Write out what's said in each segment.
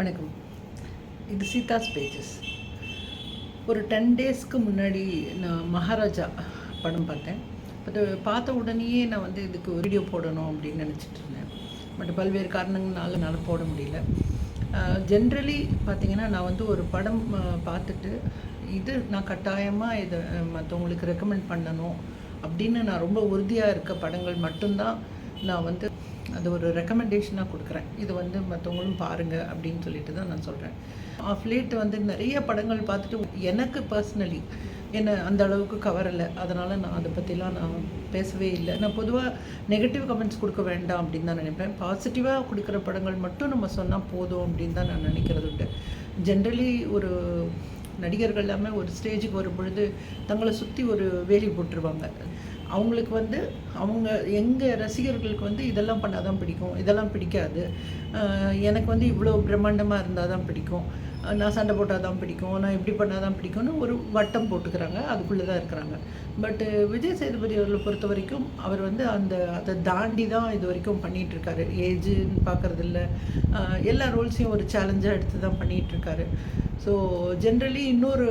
வணக்கம். இது சீதாஸ் பேஜஸ். ஒரு டென் டேஸ்க்கு முன்னாடி நான் மகாராஜா படம் பார்த்தேன். பட் பார்த்த உடனேயே நான் வந்து இதுக்கு வீடியோ போடணும் அப்படின்னு நினச்சிட்டு இருந்தேன். பட் பல்வேறு காரணங்களால என்னால் போட முடியல. ஜென்ரலி பார்த்தீங்கன்னா நான் வந்து ஒரு படம் பார்த்துட்டு இது நான் கட்டாயமாக இதை மற்றவங்களுக்கு ரெக்கமெண்ட் பண்ணணும் அப்படின்னு நான் ரொம்ப உறுதியாக இருக்க படங்கள் மட்டும்தான் நான் வந்து அது ஒரு ரெக்கமெண்டேஷனாக கொடுக்குறேன். இது வந்து மற்றவங்களும் பாருங்கள் அப்படின்னு சொல்லிட்டு தான் நான் சொல்கிறேன் ஆஃப் லேட் வந்து நிறைய படங்கள் பார்த்துட்டு எனக்கு பர்சனலி என்னை அந்த அளவுக்கு கவரலை அதனால் நான் அதை பற்றிலாம் நான் பேசவே இல்லை. நான் பொதுவாக நெகட்டிவ் கமெண்ட்ஸ் கொடுக்க வேண்டாம் அப்படின்னு தான் நினைப்பேன். பாசிட்டிவாக கொடுக்குற படங்கள் மட்டும் நம்ம சொன்னால் போதும் அப்படின்னு தான் நான் நினைக்கிறது உண்டு. ஜென்ரலி ஒரு நடிகர்கள் எல்லாமே ஒரு ஸ்டேஜுக்கு வரும் பொழுது தங்களை சுற்றி ஒரு வேலி போட்டுருவாங்க. அவங்களுக்கு வந்து அவங்க எங்கள் ரசிகர்களுக்கு வந்து இதெல்லாம் பண்ணால் தான் பிடிக்கும். இதெல்லாம் பிடிக்காது. எனக்கு வந்து இவ்வளோ பிரம்மாண்டமாக இருந்தால் தான் பிடிக்கும் நான் சண்டை போட்டால் தான் பிடிக்கும். நான் இப்படி பண்ணால் தான் பிடிக்கும்னு ஒரு வட்டம் போட்டுக்கிறாங்க. அதுக்குள்ளே தான் இருக்கிறாங்க. பட்டு விஜய் சேதுபதி அவர்களை பொறுத்த வரைக்கும் அவர் வந்து அந்த அதை தாண்டி தான் இது வரைக்கும் பண்ணிகிட்ருக்காரு ஏஜுன்னு பார்க்குறதில்ல. எல்லா ரோல்ஸையும் ஒரு சேலஞ்சாக எடுத்து தான் பண்ணிகிட்ருக்காரு ஸோ ஜென்ரலி இன்னொரு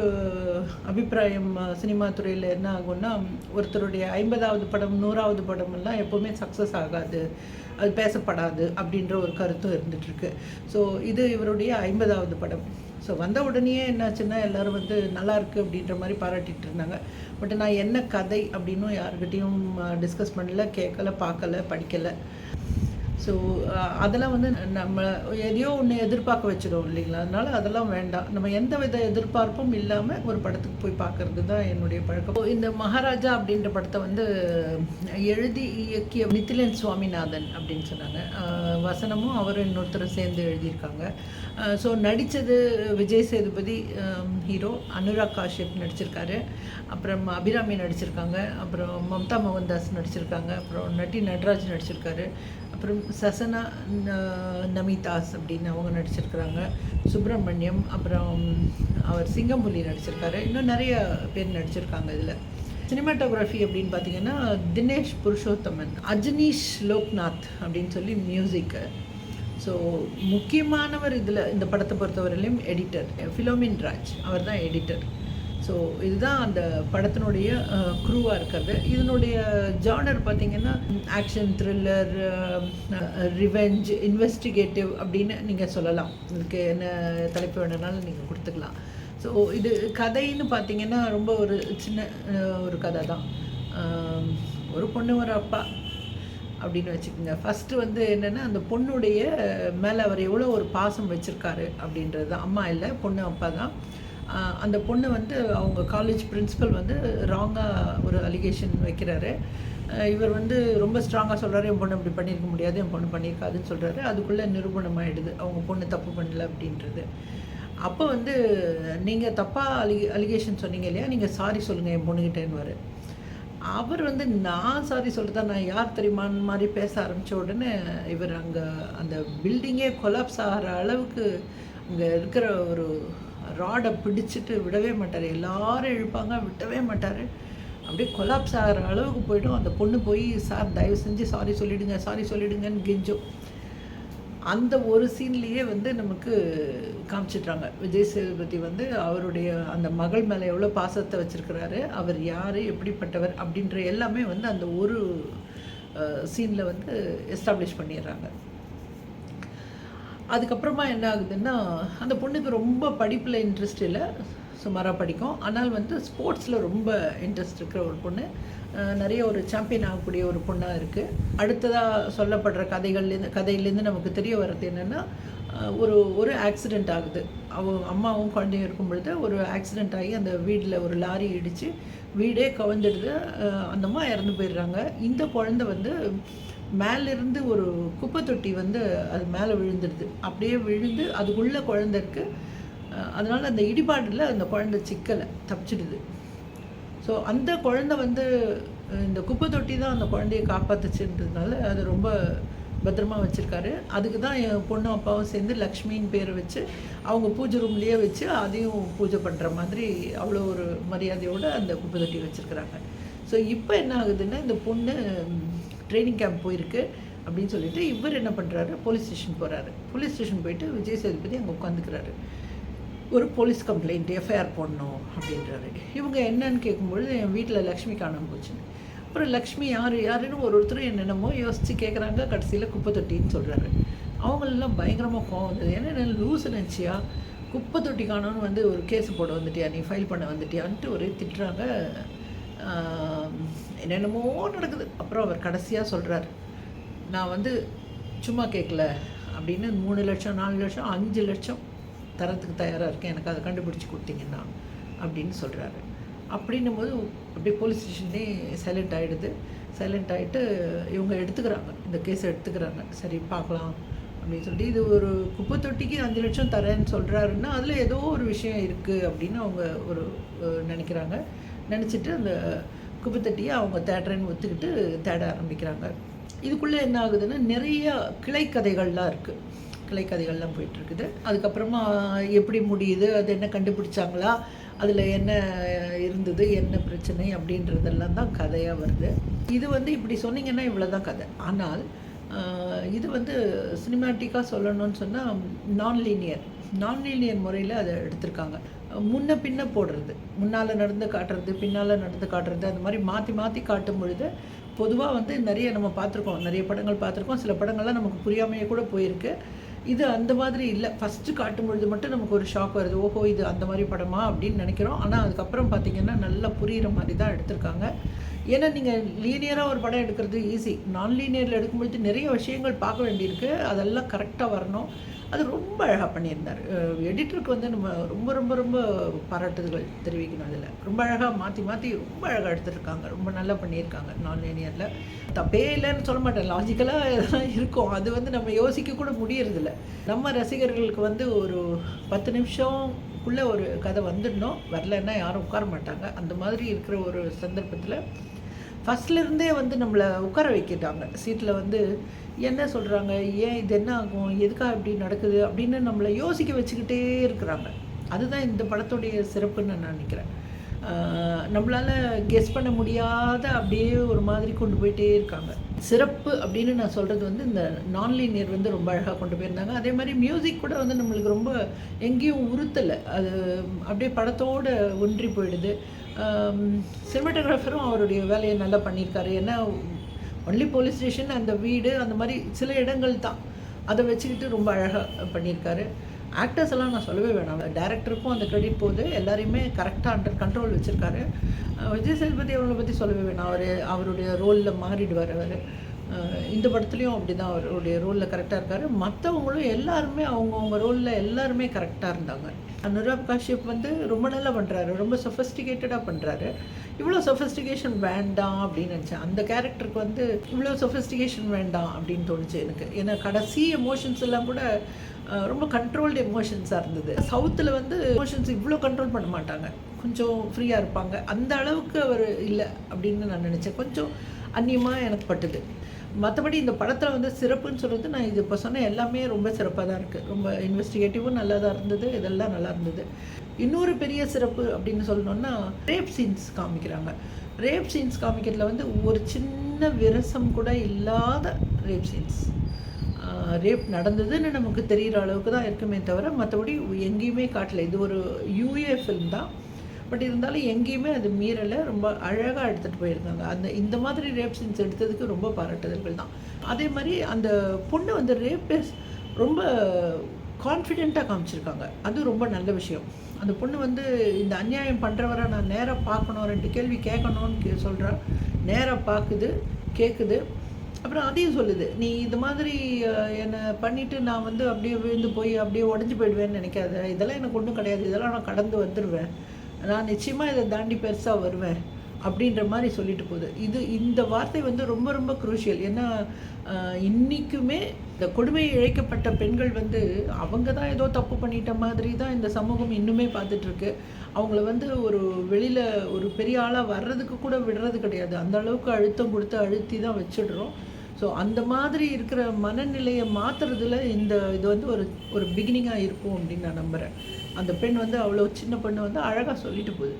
அபிப்பிராயம் சினிமா துறையில் என்ன ஆகும்னா ஒருத்தருடைய ஐம்பதாவது படம் நூறாவது படமெல்லாம் எப்போவுமே சக்ஸஸ் ஆகாது அது பேசப்படாது அப்படின்ற ஒரு கருத்தும் இருந்துகிட்ருக்கு ஸோ இது இவருடைய ஐம்பதாவது படம். ஸோ வந்த உடனேயே என்னாச்சுன்னா எல்லோரும் வந்து நல்லாயிருக்கு அப்படின்ற மாதிரி பாராட்டிட்டு இருந்தாங்க. பட் நான் என்ன கதை அப்படின்னும் யாருக்கிட்டேயும் டிஸ்கஸ் பண்ணல கேட்கல பார்க்கல படிக்கலை. ஸோ uh, அதெல்லாம் வந்து நம்ம எதையோ ஒன்று எதிர்பார்க்க வச்சிடும் இல்லைங்களா? அதனால அதெல்லாம் வேண்டாம். நம்ம எந்த வித எதிர்பார்ப்பும் இல்லாமல் ஒரு படத்துக்கு போய் பார்க்கறது தான் என்னுடைய பழக்கம். இந்த மகாராஜா அப்படின்ற படத்தை வந்து எழுதி இயக்கிய மித்திலன் சுவாமிநாதன் அப்படின்னு சொன்னாங்க. வசனமும் அவரும் இன்னொருத்தரும் சேர்ந்து எழுதியிருக்காங்க. ஸோ நடித்தது விஜய் சேதுபதி ஹீரோ அனுராக் காஷ்யப் நடிச்சிருக்காரு. அப்புறம் அபிராமி நடிச்சிருக்காங்க. அப்புறம் மம்தா மோகன்தாஸ் நடிச்சிருக்காங்க. அப்புறம் நட்டி நடராஜ் நடிச்சிருக்காரு. அப்புறம் சசனா நமிதாஸ் அப்படின்னு அவங்க நடிச்சிருக்கிறாங்க. சுப்பிரமணியம் அப்புறம் அவர் சிங்கம்புலி நடிச்சிருக்காரு. இன்னும் நிறைய பேர் நடிச்சிருக்காங்க இதில். சினிமாட்டோகிராஃபி அப்படின்னு பார்த்தீங்கன்னா தினேஷ் புருஷோத்தமன் அஜனீஷ் லோக்நாத் அப்படின்னு சொல்லி மியூசிக்கு ஸோ முக்கியமானவர் இதில் இந்த படத்தை பொறுத்தவரையிலையும் எடிட்டர் ஃபிலோமின் ராஜ் அவர் தான் எடிட்டர் ஸோ இதுதான் அந்த படத்தினுடைய க்ரூவாக இருக்கிறது. இதனுடைய ஜானர் பார்த்தீங்கன்னா ஆக்ஷன் த்ரில்லர் ரிவெஞ்ச் இன்வெஸ்டிகேட்டிவ் அப்படின்னு நீங்கள் சொல்லலாம். இதுக்கு என்ன தலைப்பு வேணுனாலும் நீங்கள் கொடுத்துக்கலாம். ஸோ இது கதைன்னு பார்த்தீங்கன்னா ரொம்ப ஒரு சின்ன ஒரு கதை தான். ஒரு பொண்ணு ஒரு அப்பா அப்படின்னு வச்சுக்கோங்க. ஃபஸ்ட்டு வந்து என்னென்னா அந்த பொண்ணுடைய மேலே அவர் எவ்வளோ ஒரு பாசம் வச்சுருக்காரு அப்படின்றது தான். அம்மா இல்லை பொண்ணு அப்பா தான். அந்த பொண்ணு வந்து அவங்க காலேஜ் பிரின்சிபல் வந்து ராங்காக ஒரு அலிகேஷன் வைக்கிறாரு. இவர் வந்து ரொம்ப ஸ்ட்ராங்காக சொல்கிறாரு என் பொண்ணு இப்படி பண்ணியிருக்க முடியாது என் பொண்ணு பண்ணியிருக்காதுன்னு சொல்கிறாரு அதுக்குள்ளே நிரூபணம் ஆயிடுது அவங்க பொண்ணு தப்பு பண்ணல அப்படின்றது. அப்போ வந்து நீங்கள் தப்பாக அலி அலிகேஷன் சொன்னீங்க இல்லையா? நீங்கள் சாரி சொல்லுங்கள் என் பொண்ணுக்கிட்டேன்னு அவர் வந்து நான் சாரி சொல்கிறதா நான் யார் தெரியுமான்னு மாதிரி பேச ஆரம்பித்த உடனே இவர் அங்கே அந்த பில்டிங்கே கொலாப்ஸ் ஆகிற அளவுக்கு அங்கே இருக்கிற ஒரு ராடை பிடிச்சிட்டு விடவே மாட்டார். எல்லாரும் இழுப்பாங்க விட்டவே மாட்டார். அப்படியே கொலாப்ஸ் ஆகிற அளவுக்கு போய்டும். அந்த பொண்ணு போய் சார் தயவு செஞ்சு சாரி சொல்லிடுங்க சாரி சொல்லிடுங்கன்னு கெஞ்சும். அந்த ஒரு சீன்லேயே வந்து நமக்கு காமிச்சிட்றாங்க. விஜய் சேதுபதி வந்து அவருடைய அந்த மகள் மேலே எவ்வளோ பாசத்தை வச்சுருக்கிறாரு அவர் யார் எப்படிப்பட்டவர் அப்படின்ற எல்லாமே வந்து அந்த ஒரு சீனில் வந்து எஸ்டாப்ளிஷ் பண்ணிடுறாங்க. அதுக்கப்புறமா என்ன ஆகுதுன்னா அந்த பொண்ணுக்கு ரொம்ப படிப்பில் இன்ட்ரெஸ்ட் இல்லை. சுமாராக படிக்கும். ஆனால் வந்து ஸ்போர்ட்ஸில் ரொம்ப இன்ட்ரெஸ்ட் இருக்கிற ஒரு பொண்ணு. நிறைய ஒரு சாம்பியன் ஆகக்கூடிய ஒரு பொண்ணாக இருக்குது அடுத்ததாக சொல்லப்படுற கதைகள்லேருந்து கதையிலேருந்து நமக்கு தெரிய வர்றது என்னென்னா ஒரு ஒரு ஆக்சிடெண்ட் ஆகுது. அவ அம்மாவும் குழந்தையும் இருக்கும் பொழுது ஒரு ஆக்சிடெண்ட் ஆகி அந்த வீட்டில் ஒரு லாரி இடித்து வீடே கவர்ந்துடுது அந்த அம்மா இறந்து போயிடுறாங்க. இந்த குழந்தை வந்து மேலிருந்து ஒரு குப்பை தொட்டி வந்து அது மேலே விழுந்துடுது. அப்படியே விழுந்து அதுக்குள்ளே குழந்த இருக்குது அதனால் அந்த இடிபாடில் அந்த குழந்தை சிக்கலை தப்பிச்சிடுது. ஸோ அந்த குழந்தை வந்து இந்த குப்பை தொட்டி தான் அந்த குழந்தைய காப்பாத்துச்சுன்றதுனால அது ரொம்ப பத்திரமா வச்சுருக்காரு. அதுக்கு தான் என் பொண்ணும் அப்பாவும் சேர்ந்து லக்ஷ்மின்னு பேரை வச்சு அவங்க பூஜை ரூம்லேயே வச்சு அதையும் பூஜை பண்ணுற மாதிரி அவ்வளோ ஒரு மரியாதையோடு அந்த குப்பை தொட்டி வச்சுருக்குறாங்க. ஸோ இப்போ என்ன ஆகுதுன்னா இந்த பொண்ணு ட்ரைனிங் கேம்ப் போயிருக்கு அப்படின்னு சொல்லிட்டு இவர் என்ன பண்ணுறாரு போலீஸ் ஸ்டேஷன் போகிறாரு போலீஸ் ஸ்டேஷன் போயிட்டு விஜய் சேதுபதி அங்கே உட்காந்துக்கிறாரு ஒரு போலீஸ் கம்ப்ளைண்ட் எஃப்ஐஆர் போடணும் அப்படின்றாரு. இவங்க என்னன்னு கேட்கும்பொழுது என் வீட்டில் லக்ஷ்மி காணாமல் போச்சுன்னு அப்புறம் லக்ஷ்மி யார் யாருன்னு ஒரு ஒருத்தரும் என்னென்னமோ யோசித்து கேட்குறாங்க கடைசியில் குப்பை தொட்டின்னு சொல்கிறாரு அவங்களெல்லாம் பயங்கரமாக கோவம் வந்தது. ஏன்னா என்ன லூஸ் நினச்சியா? குப்பை தொட்டி காணோன்னு வந்து ஒரு கேஸ் போட வந்துட்டியா? நீ ஃபைல் பண்ண வந்துட்டியான்ட்டு ஒரே திட்டுறாங்க என்னென்னமோ நடக்குது. அப்புறம் அவர் கடைசியாக சொல்கிறார் நான் வந்து சும்மா கேட்கல அப்படின்னு மூணு லட்சம் நாலு லட்சம் அஞ்சு லட்சம் தரத்துக்கு தயாராக இருக்கேன். எனக்கு அதை கண்டுபிடிச்சி கொடுத்தீங்கன்னா அப்படின்னு சொல்கிறாரு அப்படின்னும் போது அப்படியே போலீஸ் ஸ்டேஷன்லேயே சைலண்ட் ஆகிடுது சைலண்ட் ஆகிட்டு இவங்க எடுத்துக்கிறாங்க. இந்த கேஸை எடுத்துக்கிறாங்க. சரி பார்க்கலாம் அப்படின்னு சொல்லிட்டு இது ஒரு குப்பை தொட்டிக்கு அஞ்சு லட்சம் தரேன்னு சொல்கிறாருன்னா அதில் ஏதோ ஒரு விஷயம் இருக்குது அப்படின்னு அவங்க ஒரு நினைக்கிறாங்க. நினச்சிட்டு அந்த குப்பைத்தட்டியை அவங்க தேடுறேன்னு ஒத்துக்கிட்டு தேட ஆரம்பிக்கிறாங்க. இதுக்குள்ளே என்ன ஆகுதுன்னா நிறைய கிளைக்கதைகள்லாம் இருக்குது கிளைக்கதைகள்லாம் போயிட்டுருக்குது. அதுக்கப்புறமா எப்படி முடியுது அது என்ன கண்டுபிடிச்சாங்களா அதில் என்ன இருந்தது என்ன பிரச்சனை அப்படின்றதெல்லாம் தான் கதையாக வருது. இது வந்து இப்படி சொன்னீங்கன்னா இவ்வளோ தான் கதை. ஆனால் இது வந்து சினிமாட்டிக்காக சொல்லணும்னு சொன்னால் நான் லீனியர் நான்லீனியர் முறையில் அதை எடுத்திருக்காங்க. முன்ன பின்ன போடுறது. முன்னால் நடந்து காட்டுறது பின்னால் நடந்து காட்டுறது அந்த மாதிரி மாற்றி மாற்றி காட்டும் பொழுது பொதுவாக வந்து நிறைய நம்ம பார்த்துருக்கோம். நிறைய படங்கள் பார்த்துருக்கோம். சில படங்கள்லாம் நமக்கு புரியாமையே கூட போயிருக்கு. இது அந்த மாதிரி இல்லை. ஃபஸ்ட்டு காட்டும் பொழுது மட்டும் நமக்கு ஒரு ஷாக் வருது. ஓஹோ இது அந்த மாதிரி படமா அப்படின்னு நினைக்கிறோம். ஆனால் அதுக்கப்புறம் பார்த்தீங்கன்னா நல்லா புரிகிற மாதிரி தான் எடுத்திருக்காங்க. ஏன்னா நீங்கள் லீனியராக ஒரு படம் எடுக்கிறது ஈஸி நான் லீனியரில் எடுக்கும்பொழுது நிறைய விஷயங்கள் பார்க்க வேண்டியிருக்கு. அதெல்லாம் கரெக்டாக வரணும். அது ரொம்ப அழகாக பண்ணியிருந்தார். எடிட்டருக்கு வந்து நம்ம ரொம்ப ரொம்ப ரொம்ப பாராட்டுதல்கள் தெரிவிக்கணும் அதில். ரொம்ப அழகாக மாற்றி மாற்றி ரொம்ப அழகாக எடுத்துருக்காங்க ரொம்ப நல்லா பண்ணியிருக்காங்க நான் லேனியரில் தப்பே இல்லைன்னு சொல்ல மாட்டேன். லாஜிக்கலாக இதெல்லாம் இருக்கும். அது வந்து நம்ம யோசிக்க கூட முடியறதில்ல. நம்ம ரசிகர்களுக்கு வந்து ஒரு பத்து நிமிஷம் உள்ளே ஒரு கதை வந்துடணும். வரலன்னா யாரும் உட்கார மாட்டாங்க. அந்த மாதிரி இருக்கிற ஒரு சந்தர்ப்பத்தில் ஃபஸ்ட்லேருந்தே வந்து நம்மளை உட்கார வைக்கிட்டாங்க. சீட்டில் வந்து என்ன சொல்கிறாங்க ஏன் இது என்ன ஆகும்? எதுக்காக இப்படி நடக்குது? அப்படின்னு நம்மளை யோசிக்க வச்சுக்கிட்டே இருக்கிறாங்க. அதுதான் இந்த படத்துடைய சிறப்புன்னு நான் நினைக்கிறேன். நம்மளால் கெஸ் பண்ண முடியாத அப்படியே ஒரு மாதிரி கொண்டு போயிட்டே இருக்காங்க. சிறப்பு அப்படின்னு நான் சொல்கிறது வந்து இந்த நான்லீனியர் வந்து ரொம்ப அழகாக கொண்டு போயிருந்தாங்க. அதே மாதிரி மியூசிக் கூட வந்து நம்மளுக்கு ரொம்ப எங்கேயும் உறுத்தலை. அது அப்படியே படத்தோட ஒன்றி போயிடுது. Um, சினிமாட்டோகிராஃபரும் அவருடைய வேலையை நல்லா பண்ணியிருக்காரு. ஏன்னா ஒன்லி போலீஸ் ஸ்டேஷன் அந்த வீடு அந்த மாதிரி சில இடங்கள் தான். அதை வச்சுக்கிட்டு ரொம்ப அழகாக பண்ணியிருக்காரு. ஆக்டர்ஸ் எல்லாம் நான் சொல்லவே வேணாம். டேரக்டருக்கும் அந்த கிரெடிட் போகுது. எல்லாரையுமே கரெக்டாக அண்டர் கண்ட்ரோல் வச்சுருக்காரு. விஜய் சேதுபதி அவங்கள பற்றி சொல்லவே வேணாம். அவர் அவருடைய ரோலில் மாறிடுவார் அவர். Uh, இந்த படத்துலையும் அப்படி தான் அவருடைய ரோலில் கரெக்டாக இருக்கார். மற்றவங்களும் எல்லாருமே அவங்கவுங்க ரோலில் எல்லாருமே கரெக்டாக இருந்தாங்க. அனுராக் காஷ்யப் வந்து ரொம்ப நல்லா பண்ணுறாரு ரொம்ப சொஃபஸ்டிகேட்டடாக பண்ணுறாரு இவ்வளோ சொஃபஸ்டிகேஷன் வேண்டாம் அப்படின்னு நினச்சேன். அந்த கேரக்டருக்கு வந்து இவ்வளோ சொஃபஸ்டிகேஷன் வேண்டாம் அப்படின்னு தோணுச்சு எனக்கு. ஏன்னா கடைசி எமோஷன்ஸ் எல்லாம் கூட ரொம்ப கண்ட்ரோல்டு எமோஷன்ஸாக இருந்தது. சவுத்தில் வந்து எமோஷன்ஸ் இவ்வளோ கண்ட்ரோல் பண்ண மாட்டாங்க. கொஞ்சம் ஃப்ரீயாக இருப்பாங்க. அந்த அளவுக்கு அவர் இல்லை அப்படின்னு நான் நினச்சேன். கொஞ்சம் அந்நியமாக எனக்கு பட்டுது. மற்றபடி இந்த படத்தில் வந்து சிறப்புன்னு சொல்கிறது நான் இது இப்போ சொன்ன எல்லாமே ரொம்ப சிறப்பாக தான் இருக்குது ரொம்ப இன்வெஸ்டிகேட்டிவும் நல்லா தான் இருந்தது இதெல்லாம் நல்லா இருந்தது. இன்னொரு பெரிய சிறப்பு அப்படின்னு சொல்லணுன்னா ரேப் சீன்ஸ் காமிக்கிறாங்க. ரேப் சீன்ஸ் காமிக்கிறதுல வந்து ஒரு சின்ன விரசம் கூட இல்லாத ரேப் சீன்ஸ் ரேப் நடந்ததுன்னு நமக்கு தெரிகிற அளவுக்கு தான் இருக்குமே தவிர மற்றபடி எங்கேயுமே காட்டல. இது ஒரு யூஏ ஃபிலிம் தான். பட் இருந்தாலும் எங்கேயுமே அது மீறலை. ரொம்ப அழகாக எடுத்துகிட்டு போயிருந்தாங்க. அந்த இந்த மாதிரி ரேப் சீன்ஸ் எடுத்ததுக்கு ரொம்ப பாராட்டுதல்கள் தான். அதே மாதிரி அந்த பொண்ணு வந்து ரேப்பஸ் ரொம்ப கான்ஃபிடெண்ட்டாக காமிச்சிருக்காங்க. அது ரொம்ப நல்ல விஷயம். அந்த பொண்ணு வந்து இந்த அநியாயம் பண்ணுறவரை நான் நேராக பார்க்கணும். ரெண்டு கேள்வி கேட்கணும்னு கே சொல்கிறா நேராக பார்க்குது கேட்குது அப்புறம் அதையும் சொல்லுது. நீ இது மாதிரி என்னை பண்ணிவிட்டு நான் வந்து அப்படியே விழுந்து போய் அப்படியே உடஞ்சி போயிடுவேன்னு நினைக்காத. இதெல்லாம் எனக்கு ஒன்றும் கிடையாது. இதெல்லாம் நான் கடந்து வந்துடுவேன் நான் நிச்சயமாக இதை தாண்டி பெருசாக வருவேன் அப்படின்ற மாதிரி சொல்லிட்டு போகுது. இது இந்த வார்த்தை வந்து ரொம்ப ரொம்ப குரூஷியல் ஏன்னா இன்றைக்குமே இந்த கொடுமை இழைக்கப்பட்ட பெண்கள் வந்து அவங்க தான் ஏதோ தப்பு பண்ணிட்ட மாதிரி தான் இந்த சமூகம் இன்னுமே பார்த்துட்ருக்கு. அவங்கள வந்து ஒரு வெளியில் ஒரு பெரிய ஆளாக வர்றதுக்கு கூட விடுறது கிடையாது. அந்த அளவுக்கு அழுத்தம் கொடுத்து அழுத்தி தான் வச்சிடுறோம். ஸோ அந்த மாதிரி இருக்கிற மனநிலையை மாற்றுறதுல இந்த இது வந்து ஒரு ஒரு பிகினிங்காக இருக்கும் அப்படின்னு நான் நம்புகிறேன் அந்த பெண் வந்து அவ்வளோ சின்ன பெண்ணு வந்து அழகாக சொல்லிட்டு போகுது.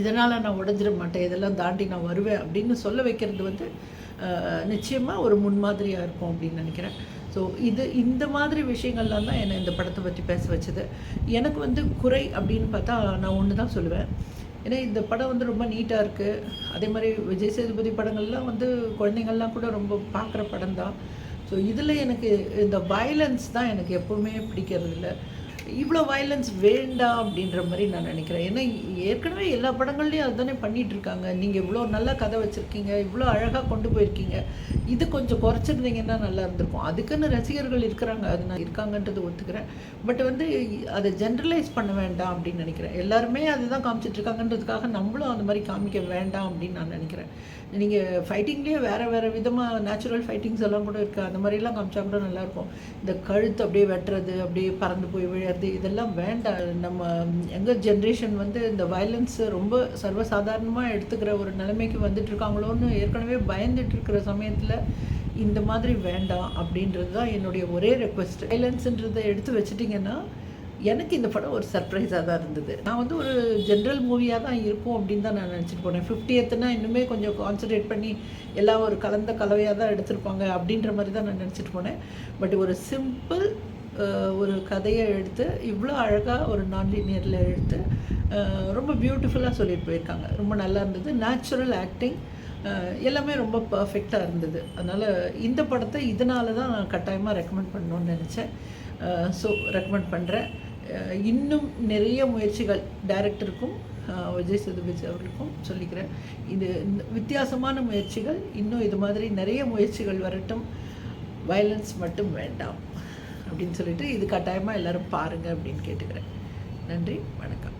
இதனால் நான் உடஞ்சிட மாட்டேன் இதெல்லாம் தாண்டி நான் வருவேன் அப்படின்னு சொல்ல வைக்கிறது வந்து நிச்சயமாக ஒரு முன்மாதிரியாக இருக்கும் அப்படின்னு நினைக்கிறேன். ஸோ இது இந்த மாதிரி விஷயங்கள்லாம் தான் என்னை இந்த படத்தை பற்றி பேச வச்சது. எனக்கு வந்து குறை அப்படின்னு பார்த்தா நான் ஒன்று தான் சொல்லுவேன். ஏன்னா இந்த படம் வந்து ரொம்ப நீட்டாக இருக்குது அதே மாதிரி விஜய் சேதுபதி படங்கள்லாம் வந்து குழந்தைங்கள்லாம் கூட ரொம்ப பார்க்குற படம் தான். ஸோ இதில் எனக்கு இந்த வயலன்ஸ் தான் எனக்கு எப்போவுமே பிடிக்கிறது இல்லை இவ்வளோ வயலன்ஸ் வேண்டாம் அப்படின்ற மாதிரி நான் நினைக்கிறேன். ஏன்னா ஏற்கனவே எல்லா படங்கள்லையும் அதுதானே பண்ணிகிட்டு இருக்காங்க நீங்கள் இவ்வளோ நல்ல கதை வச்சுருக்கீங்க இவ்வளோ அழகாக கொண்டு போயிருக்கீங்க. இது கொஞ்சம் குறைச்சிருந்தீங்கன்னா நல்லா இருந்திருக்கும். அதுக்குன்னு ரசிகர்கள் இருக்கிறாங்க. அது நான் இருக்காங்கன்றது ஒத்துக்கிறேன். பட் வந்து அதை ஜென்ரலைஸ் பண்ண வேண்டாம் அப்படின்னு நினைக்கிறேன். எல்லாருமே அதுதான் காமிச்சிட்டுருக்காங்கன்றதுக்காக நம்மளும் அந்த மாதிரி காமிக்க வேண்டாம் அப்படின்னு நான் நினைக்கிறேன். நீங்கள் ஃபைட்டிங்லேயே வேறு வேறு விதமாக நேச்சுரல் ஃபைட்டிங்ஸ் எல்லாம் கூட இருக்குது அந்த மாதிரிலாம் காமிச்சா கூட நல்லாயிருக்கும் இந்த கழுத்து அப்படியே வெட்டுறது அப்படியே பறந்து போய் விழுறது இதெல்லாம் வேண்டாம். நம்ம யங்கர் ஜென்ரேஷன் வந்து இந்த வயலன்ஸை ரொம்ப சர்வசாதாரணமாக எடுத்துக்கிற ஒரு நிலைமைக்கு வந்துட்டு இருக்காங்களோன்னு ஏற்கனவே பயந்துட்டு இருக்கிற சமயத்தில் இந்த மாதிரி வேண்டாம் அப்படின்றது தான் என்னுடைய ஒரே ரெக்வெஸ்ட் வயலன்ஸுன்றதை எடுத்து வச்சிட்டிங்கன்னா எனக்கு இந்த படம் ஒரு சர்ப்ரைஸாக தான் இருந்தது. நான் வந்து ஒரு ஜென்ரல் மூவியாக தான் இருக்கும் அப்படின்னு தான் நான் நினச்சிட்டு போனேன். ஃபிஃப்டியத்துனா இன்னுமே கொஞ்சம் கான்சன்ட்ரேட் பண்ணி எல்லாம் ஒரு கலந்த கலவையாக தான் எடுத்திருப்பாங்க அப்படின்ற மாதிரி தான் நான் நினச்சிட்டு போனேன். பட் ஒரு சிம்பிள் ஒரு கதையை எடுத்து இவ்வளோ அழகாக ஒரு நான்லீனியரில் எடுத்து ரொம்ப பியூட்டிஃபுல்லாக சொல்லிட்டு போயிருக்காங்க. ரொம்ப நல்லா இருந்தது. நேச்சுரல் ஆக்டிங் எல்லாமே ரொம்ப பர்ஃபெக்டாக இருந்தது. அதனால் இந்த படத்தை இதனால தான் நான் கட்டாயமாக ரெக்கமெண்ட் பண்ணணும்னு நினச்சேன். ஸோ ரெக்கமெண்ட் பண்ணுறேன் இன்னும் நிறைய முயற்சிகள் டைரக்டருக்கும் விஜய் சேதுபதி அவர்களுக்கும் சொல்லிக்கிறேன். இது வித்தியாசமான முயற்சிகள். இன்னும் இது மாதிரி நிறைய முயற்சிகள் வரட்டும். வயலன்ஸ் மட்டும் வேண்டாம். அப்படின்னு சொல்லிட்டு இது கட்டாயமாக எல்லாரும் பாருங்கள் அப்படின்னு கேட்டுக்கிறேன். நன்றி வணக்கம்.